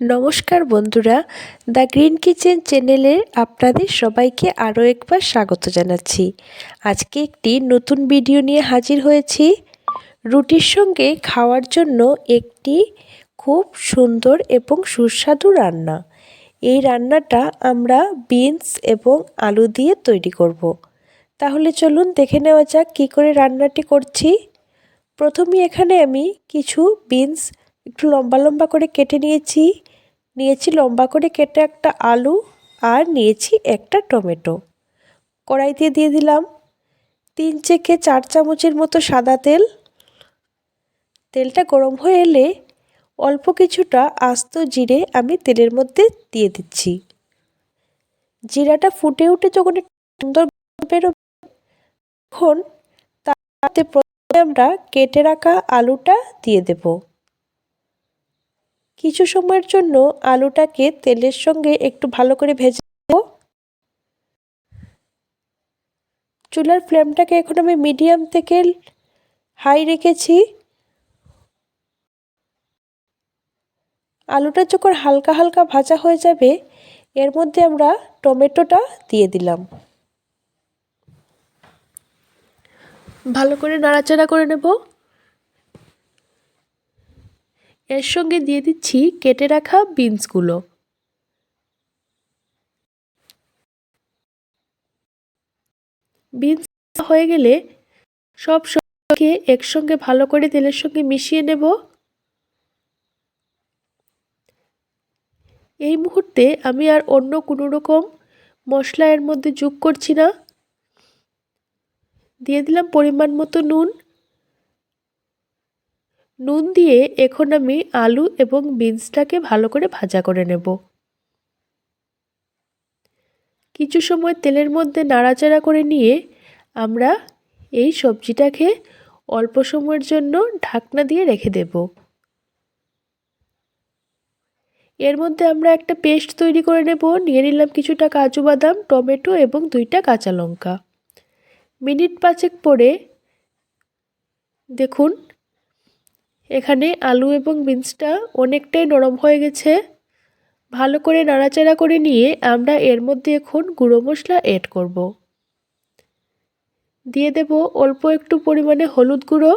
নমস্কার বন্ধুরা, the green kitchen চ্যানেলে আপনাদের সবাইকে আরও একবার স্বাগত জানাচ্ছি। আজকে একটি নতুন ভিডিও নিয়ে হাজির হয়েছি। রুটির সঙ্গে খাওয়ার জন্য একটি খুব সুন্দর এবং সুস্বাদু রান্না। এই রান্নাটা আমরা বিনস এবং আলু দিয়ে তৈরি করব। তাহলে চলুন দেখে নেওয়া যাক কী করে রান্নাটি করছি। প্রথমে এখানে আমি কিছু বিনস একটু লম্বা লম্বা করে কেটে নিয়েছি। নিয়েছি লম্বা করে কেটে একটা আলু আর নিয়েছি একটা টমেটো। কড়াইতে দিয়ে দিলাম তিন চেকে চার চামচের মতো সাদা তেল। তেলটা গরম হয়ে এলে অল্প কিছুটা আস্ত জিরে আমি তেলের মধ্যে দিয়ে দিচ্ছি। জিরাটা ফুটে উঠে যখন সুন্দর তখন তাতে প্রথমে আমরা কেটে রাখা আলুটা দিয়ে দেবো। কিছু সময়ের জন্য আলুটাকে তেলের সঙ্গে একটু ভালো করে ভেজে দেব চুলার ফ্লেমটাকে এখন আমি মিডিয়াম থেকে হাই রেখেছি। আলুটা যখন হালকা হালকা ভাজা হয়ে যাবে, এর মধ্যে আমরা টমেটোটা দিয়ে দিলাম। ভালো করে নাড়াচাড়া করে নেব। এর সঙ্গে দিয়ে দিচ্ছি কেটে রাখা বিনসগুলো। বিনস হয়ে গেলে সব সবকে একসঙ্গে ভালো করে তেলের সঙ্গে মিশিয়ে নেব। এই মুহূর্তে আমি আর অন্য কোনো রকম মশলা এর মধ্যে যোগ করছি না। দিয়ে দিলাম পরিমাণ মতো নুন। নুন দিয়ে এখন আমি আলু এবং বিনসটাকে ভালো করে ভাজা করে নেব। কিছু সময় তেলের মধ্যে নাড়াচাড়া করে নিয়ে আমরা এই সবজিটাকে অল্প সময়ের জন্য ঢাকনা দিয়ে রেখে দেব। এর মধ্যে আমরা একটা পেস্ট তৈরি করে নেব। নিয়ে নিলাম কিছুটা কাজু বাদাম, টমেটো এবং দুইটা কাঁচা লঙ্কা। মিনিট পাঁচেক পরে দেখুন এখানে আলু এবং বিনসটা অনেকটাই নরম হয়ে গেছে। ভালো করে নাড়াচাড়া করে নিয়ে আমরা এর মধ্যে এখন গুঁড়ো মশলা অ্যাড করব। দিয়ে দেব অল্প একটু পরিমাণে হলুদ গুঁড়ো।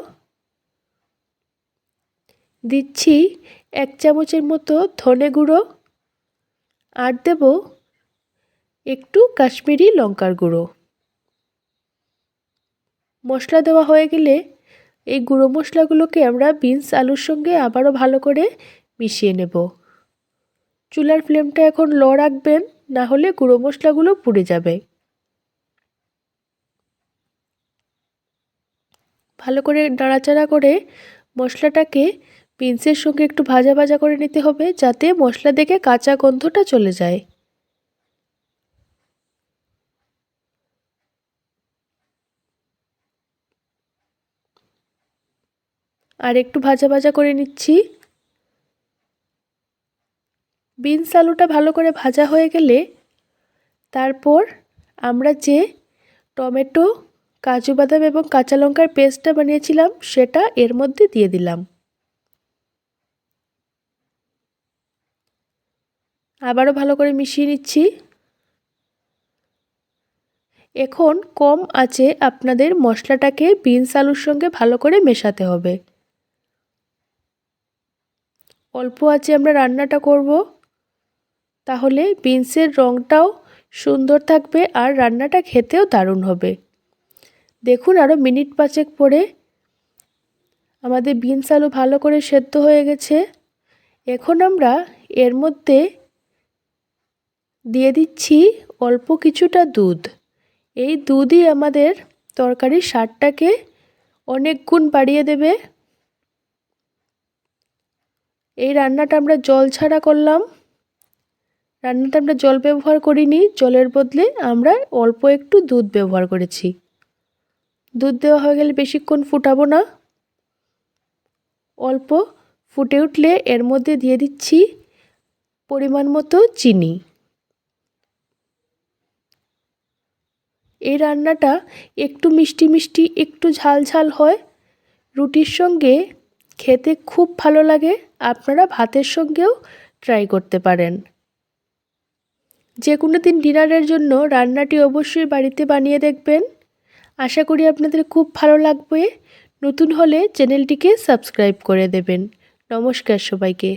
দিচ্ছি এক চামচের মতো ধনে গুঁড়ো। আর দেব একটু কাশ্মীরি লঙ্কার গুঁড়ো। মশলা দেওয়া হয়ে গেলে এই গুঁড়ো মশলাগুলোকে আমরা বিনস, আলুর সঙ্গে আবারও ভালো করে মিশিয়ে নেব। চুলার ফ্লেমটা এখন লো রাখবেন, না হলে গুঁড়ো মশলাগুলো পুড়ে যাবে। ভালো করে নাড়াচাড়া করে মশলাটাকে বিনসের সঙ্গে একটু ভাজা ভাজা করে নিতে হবে, যাতে মশলা দেখে কাঁচা গন্ধটা চলে যায়। আর একটু ভাজা ভাজা করে নিচ্ছি। বিনস আলুটা ভালো করে ভাজা হয়ে গেলে তারপর আমরা যে টমেটো, কাজু বাদাম এবং কাঁচা লঙ্কার পেস্টটা বানিয়েছিলাম সেটা এর মধ্যে দিয়ে দিলাম। আবারও ভালো করে মিশিয়ে নিচ্ছি। এখন কম আছে আপনাদের মশলাটাকে বিনস আলুর সঙ্গে ভালো করে মেশাতে হবে। অল্প আছে আমরা রান্নাটা করব। তাহলে বিনসের রঙটাও সুন্দর থাকবে আর রান্নাটা খেতেও দারুণ হবে। দেখুন আরও মিনিট পাঁচেক পরে আমাদের বিনস আলু ভালো করে সেদ্ধ হয়ে গেছে। এখন আমরা এর মধ্যে দিয়ে দিচ্ছি অল্প কিছুটা দুধ। এই দুধই আমাদের তরকারির স্বাদটাকে অনেক গুণ বাড়িয়ে দেবে। এই রান্নাটা আমরা জল ছাড়া করলাম। রান্নাটা আমরা জল ব্যবহার করিনি, জলের বদলে আমরা অল্প একটু দুধ ব্যবহার করেছি। দুধ দেওয়া হয়ে গেলে বেশিক্ষণ ফুটাবো না। অল্প ফুটে উঠলে এর মধ্যে দিয়ে দিচ্ছি পরিমাণ মতো চিনি। এই রান্নাটা একটু মিষ্টি মিষ্টি, একটু ঝাল ঝাল হয়। রুটির সঙ্গে খেতে খুব ভালো লাগে, আপনারা ভাতের সঙ্গেও ট্রাই করতে পারেন। যে কোনো দিন ডিনারের জন্য রান্নাটি অবশ্যই বাড়িতে বানিয়ে দেখবেন। আশা করি আপনাদের খুব ভালো লাগবে। নতুন হলে চ্যানেলটিকে সাবস্ক্রাইব করে দেবেন। নমস্কার সবাইকে।